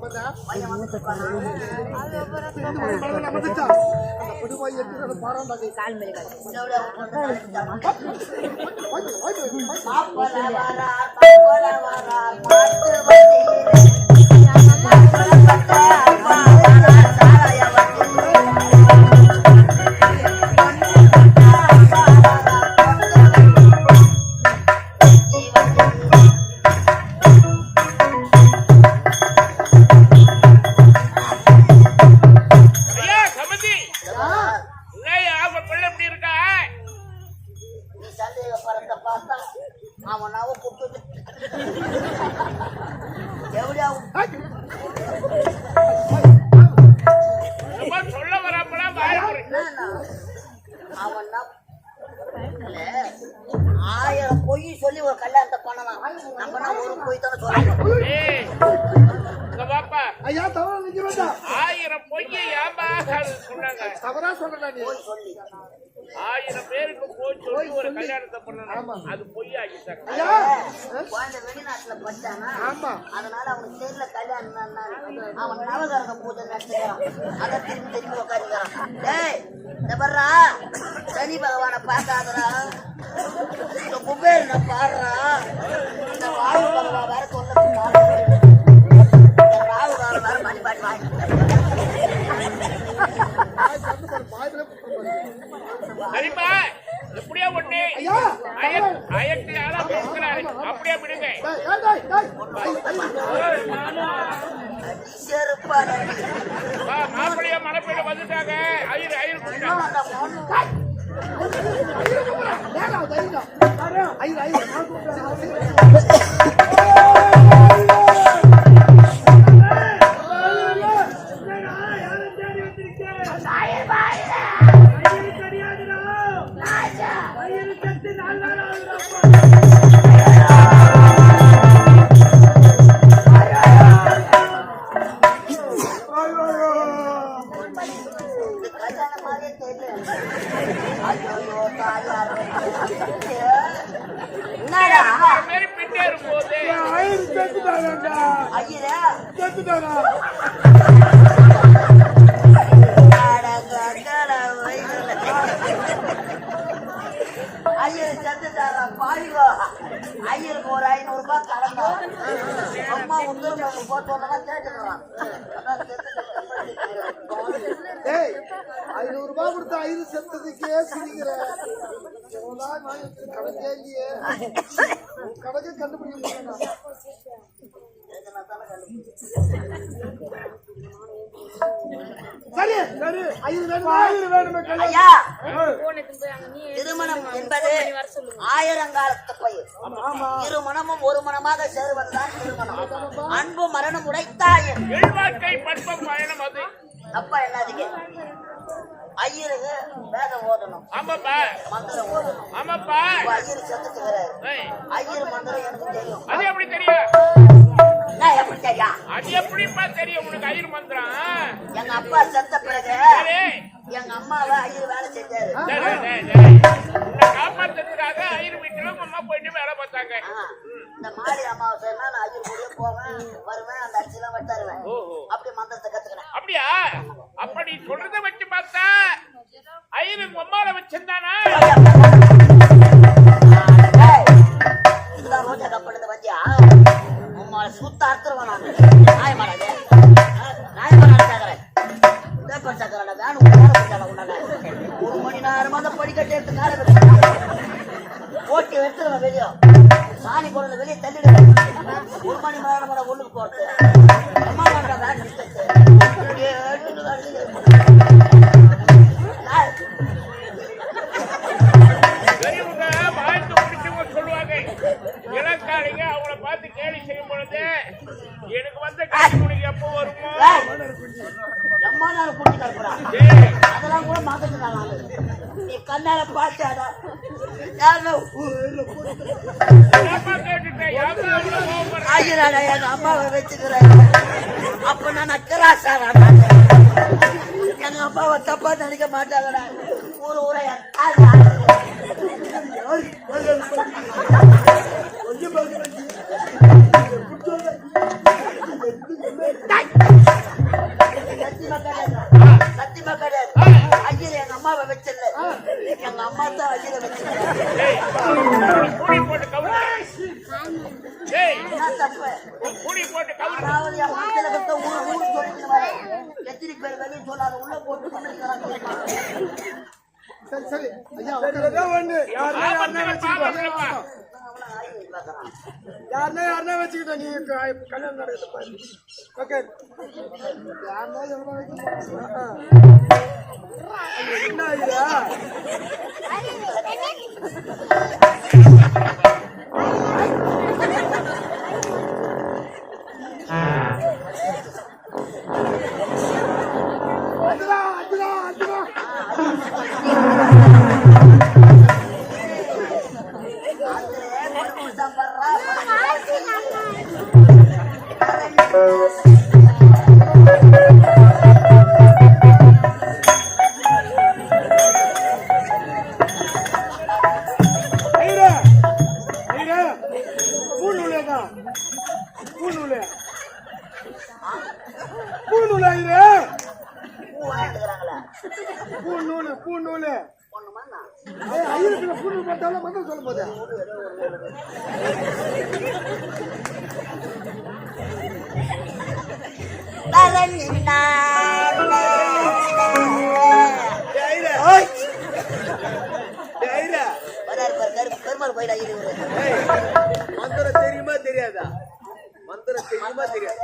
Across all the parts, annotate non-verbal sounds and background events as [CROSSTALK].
பாத்தீங்களா கல்யாணத்தை பண்ணணும் அது பொய்யாக்கிட்டாங்க ஐயா. குழந்தை வெளிநாட்டுல ஆமா. அதனால அவனுக்கு தெரியல கல்யாணம் என்னன்னு. அவன் நவகரக பூஜை நடத்துகிறான் அதை திரும்பி திரும்பி உட்காந்துக்கிறான் டேய் இந்த வர்றா சனி பகவானை பார்க்காதடா. இந்த குபேரனை பாடுறா இந்த வாயு பகவான் அப்படியே விடுங்க மாப்பிள்ளைய மணப்பையில வந்துட்டாங்க ஐயர் ஐயர் கொடுத்தாங்க நேரா தைரியம் டேய் ஐநூறு ரூபாய் கொடுத்த ஐயர் செத்ததுக்கே சிரிக்கிற கணக்கே இல்லையே கண்டுபிடிக்க சரி சரி. வேணுமா? ஐயா திருமணம் என்பது ஆயிரங்காலத்து பயிர் இரு மனமும் ஒரு மனமாக சேருவதுதான் திருமணம். அன்பு மரணம் உடைத்தாயின் பயணம் அது. அப்பா என்னதுக்கு ஐயருக்கு வேதம் ஓதணும். ஆமாப்பா. மந்திரம் ஓதணும். ஆமாப்பா. ஐயர் செத்துக்கிறாரு ஏய், ஐயர் மந்திரம் எனக்கு தெரியும். அது எப்படி தெரியும்? நான் எப்படி தெரியும்? அது எப்படிப்பா தெரியும்? உனக்கு ஐயர் மந்திரம்? எங்க அப்பா செத்த பிறகு எங்க அம்மாவை ஐயர் வேலை செஞ்சாரு. காப்பாத்துறதுக்காக ஐயர் வீட்டுல அம்மா போயிட்டு வேலை பார்த்தாங்க. இந்த மாடி அமாவாசைன்னா நான் ஐயர் கூடயே போவேன் வருவேன் அந்த அரிசிலாம் வட்டாருவேன் ஓஹோ. அப்படி மந்திரத்தை கத்துக்கினேன் அப்படியா? அப்ப நீ சொல்றத வச்சு பார்த்தா. ஐயர் அம்மாவை வச்சிருந்தானா? எனக்கு வந்த காசு உனக்கு எப்போ வருமோ? எம்மா நேரம் குட்டி ஏய், அதெல்லாம் கூட மாத்திட்டு நான் நீ கண்ணால பார்த்தாடா அம்மாவை வச்சுக்கிறேன். அப்ப நான் அக்கராசாரா எங்க அம்மாவை தப்பா நினைக்க மாட்டாங்கடா. ஊரு ஊரை சத்தியமா சரி சரி ஐயா ஒண்ணு யாருன்னா யாருன்னா ஆபத்துல யாருன்னா யாருன்னா வச்சுக்கிட்டோம் நீ கல்யாணம் நடக்குது ஓகே யாருன்னா என்ன ஐயா மந்திரம் சொல்லும் போது ஓய்! வராரு பாரு, கரு- பெருமாள் கோயில் ஐயர் இவரு. மந்திரம் தெரியுமா தெரியாதா மந்திரம் தெரியுமா தெரியாது.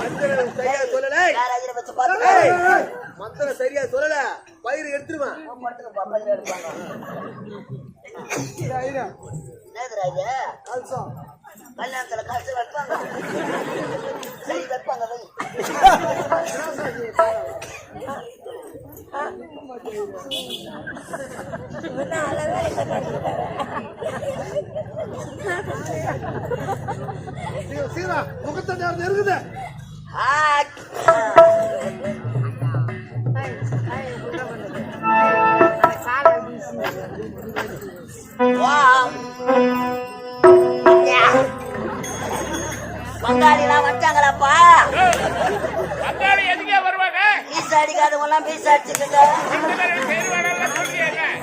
மந்திரம் சரியா சொல்லல. மந்திரம் சரியா சொல்லல. பயிர் எடுத்துருவேன் எடுப்பாங்க. கல்யாணத்துல காசு வைப்பாங்க சரி வைப்பாங்க வை சீரா முகத்தை இருக்குது பங்காளிலாம் வச்சாங்களாப்பா? ஏய், பங்காளி எதுக்கே வருவாங்க? பீஸ் அடிக்காதவங்க எல்லாம் பீஸ் அடிச்சுக்கிட்டு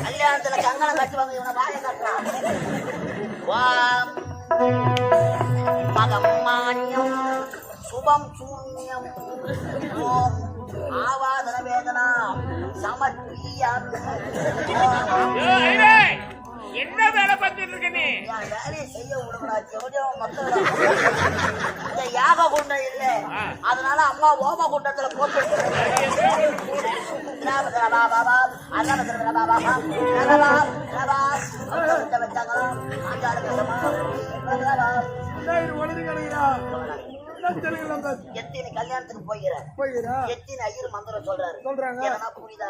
கல்யாணத்துல கங்கணம் கட்டுவாங்க இவனை வாய கட்டுறான். வாம் மகமான்யம் சுபம் சூன்யம் ஓம் ஆவாதன வேதனா என்ன என் வேலையை செய்ய விடுங்கடா செவடியம் மக்கள் இந்த யாக குண்டம் இல்ல அதனால அம்மா ஓம குண்டத்துல போட்டு எத்தனை கல்யாணத்துக்கு போகிறேன் போய்கிறா எத்தனை ஐயர் மந்திரம் சொல்றாரு சொல்றாங்க. எதனா புரியுதா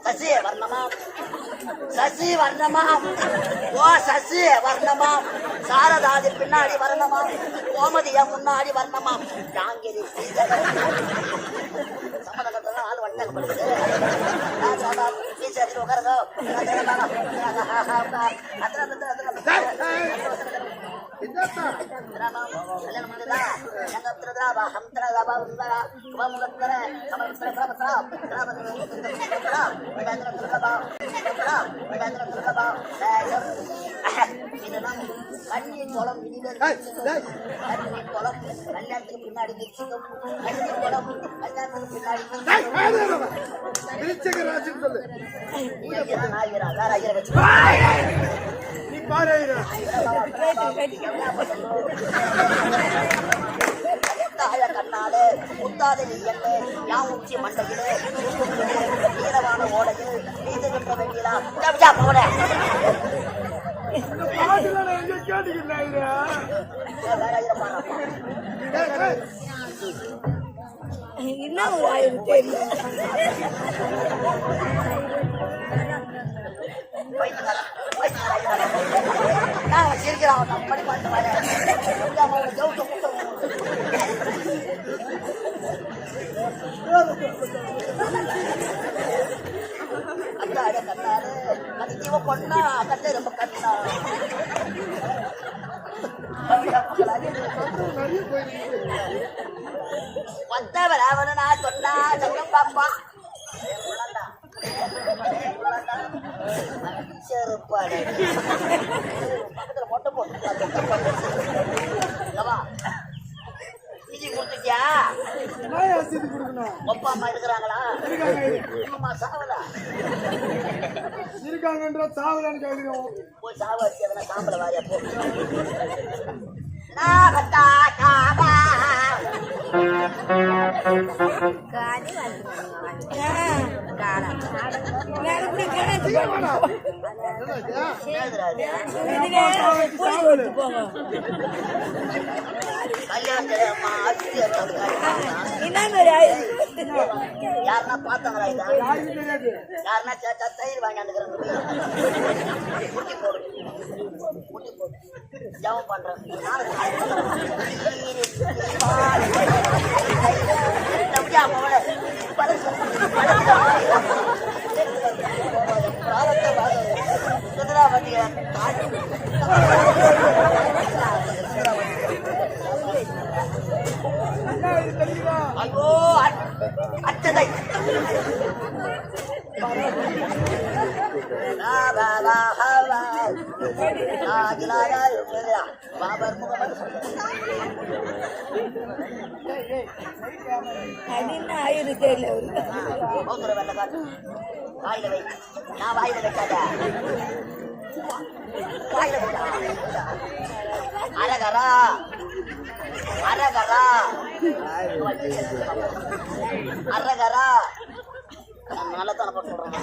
சசி வர்ணமாம் சசி வர்ணமாம் ஓ சசி வர்ணமாம் சாரதாதி பின்னாடி வர்ணமாம். கோமதியா முன்னாடி வர்ணமாம். ஜாங்கிரி சம்மதம் ஆள் உட்காருங்க என்னத்தா கல்யாணம் கண்ணி குளம் இனிமே டேய், டேய். குளம் கல்யாணத்துக்கு பின்னாடி நிச்சயம் குளம் கல்யாணத்துக்கு பின்னாடி நீ பாரு முத்தாத நீயல்லே யாம் உச்சி மண்டையிலே ஈரமான ஓடையில் நீந்து நின்ற வேண்டியதா டேய், டேய். என்ன. நான் சிரிக்கிறான் நான் படி பார்த்து வரேன் கண்ணாரு கத்திவ பொண்ணா கண்ணு ரொம்ப கண்ணா வந்தவர் சொன்னா பாப்பா செருப்பாடு பக்கத்துல மொட்டை போட்டு அப்பா அம்மா இருக்கிறாங்களா இருக்காங்க, அம்மா சாவலா? இருக்காங்கன்ற சாவலான்னு கேட்கிறோம் போய் சாவ வச்சு எதனா சாம்பல வாரியா போ? போங்க. யாருன்னா பார்த்தாங்களா இதை? யாருன்னா சேச்சா தயிர் வாங்கியாந்துக்கிறாங்க குட்டி போடு குட்டி போடு ஜபம் பண்றேன் வெள்ள காட்டு வாயில வை நான் வாயில வைக்காத வாயில வைக்கா அரகரா அரகரா அரகரா நல்லா தானே போட்டு சொல்றேன்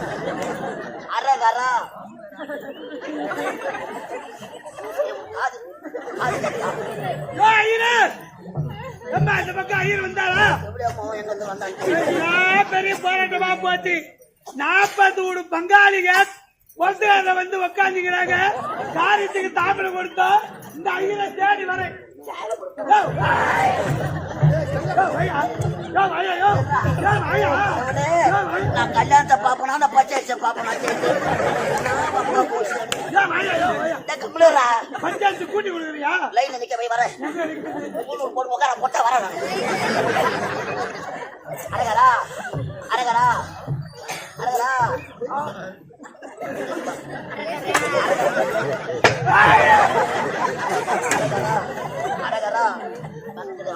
அரகரா [LAUGHS] இந்த பக்கம் ஐயர் வந்தாளா பெரிய போராட்டமா போச்சு. நாற்பது வீடு பங்காளிக ஒருத்தர வந்து உக்காந்துக்கிறாங்க. காரியத்துக்கு தாமிரம் கொடுத்தோம். இந்த ஐயரை தேடி வரேன். நான் கல்யாணத்தை பாப்பனா பாப்பனா பஞ்சாயத்து கூட்டி கொடுக்குறியா லைன்ல நிக்க போய் வரேன் போட்டு உட்கார அரகரா அரகரா அரகரா அரகரா வந்துடு பையன் அரகரா அரகரா டேய் எங்க வா உன்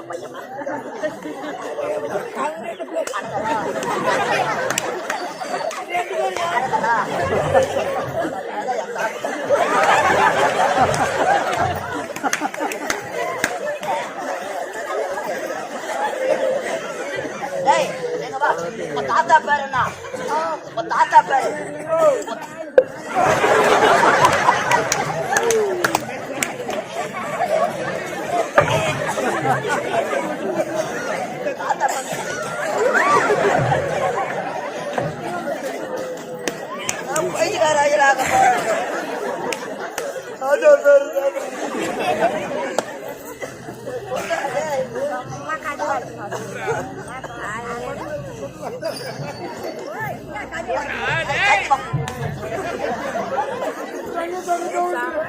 தாத்தா பேர் என்ன? தாத்தா பேரு தாத்தா பேரு பையன்கார ஐயராக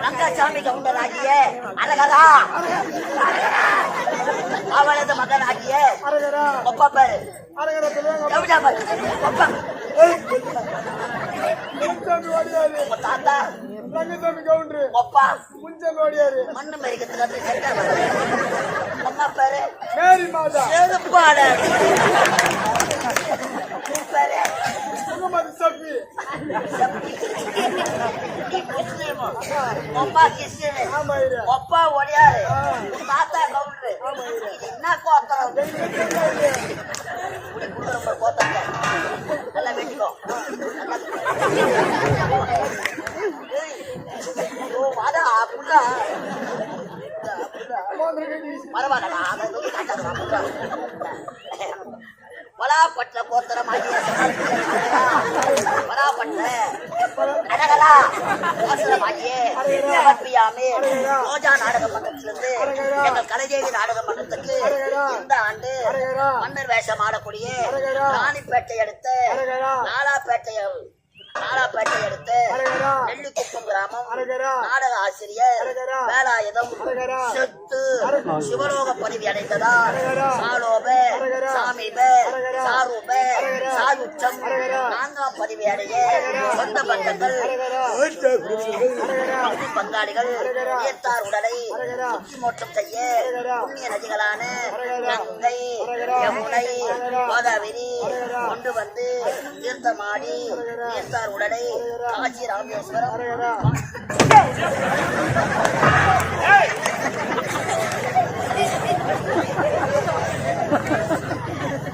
ரங்கசாமி கவுண்டராகிய அழகரா அவளது மகனாகிய அரகரா ஒப்பா பேரு அரகரா சொல்லுவாங்க கவிதா பேரு ஒப்பா சாமி ஓடியாரு உங்க தாத்தா ரங்கசாமி கவுண்டரு அப்பா முஞ்ச நோடியாரு மண்ணு மறிக்கிறதுக்கு வந்து செட்டா அம்மா பேரு. மேரி மாதா. செருப்பாடு. பேரு. முகமது சஃபி அப்பா கிறிஸ்டியனு. அப்பா ஒடியாரு. தாத்தா கவுண்டரு. என்ன கோத்தரம் ரோஜா நாடக மன்றத்திலிருந்து எங்கள் கலைதேவி நாடக மன்றத்துக்கு இந்த ஆண்டு மன்னர் வேஷம் ஆடக்கூடிய ராணிப்பேட்டை அடுத்த நாலாப்பேட்டை நாலாப்பேட்டை அடுத்த நெல்லிக்குப்பம் கிராமம் நாடக ஆசிரியர் வேலாயுதம் செத்து சிவலோக பதவி அடைந்ததா? சாலோப சாமீப சாரூப சாயுச்சம் நான்காம் பதவி அடைய சொந்த பந்தங்கள் பங்கு பங்காளிகள் தீர்த்தார் உடலை சுற்றி மோட்டம் செய்ய புண்ணிய நதிகளான கங்கை யமுனை கோதாவரி கொண்டு வந்து தீர்த்தமாடி தீர்த்தார் உடனே காஞ்சி ராமேஸ்வரம்.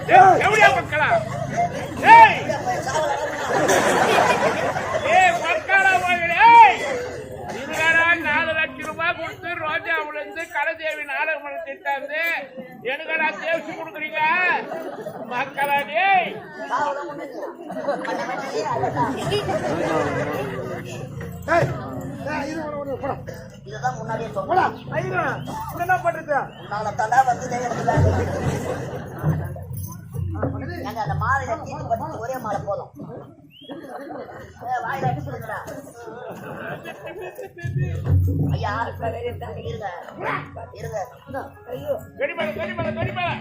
ஏய், எப்படியா மக்களா? ஏய் ஏய் மக்களா மகளே ஏய் இதுகாரா நாலு லட்சம் ரூபாய் கொடுத்து கலதேவி நாடகம் நடத்திட்டாந்து எனக்கடா தேவசி கொடுக்குறீங்க? மக்களா டேய். என்ன பண்றது? அந்த பட்டு ஒரே மாலை போதும். ஐயா இருங்க இருங்க ஐயோ கடிமலை கடிமலை கடிமலை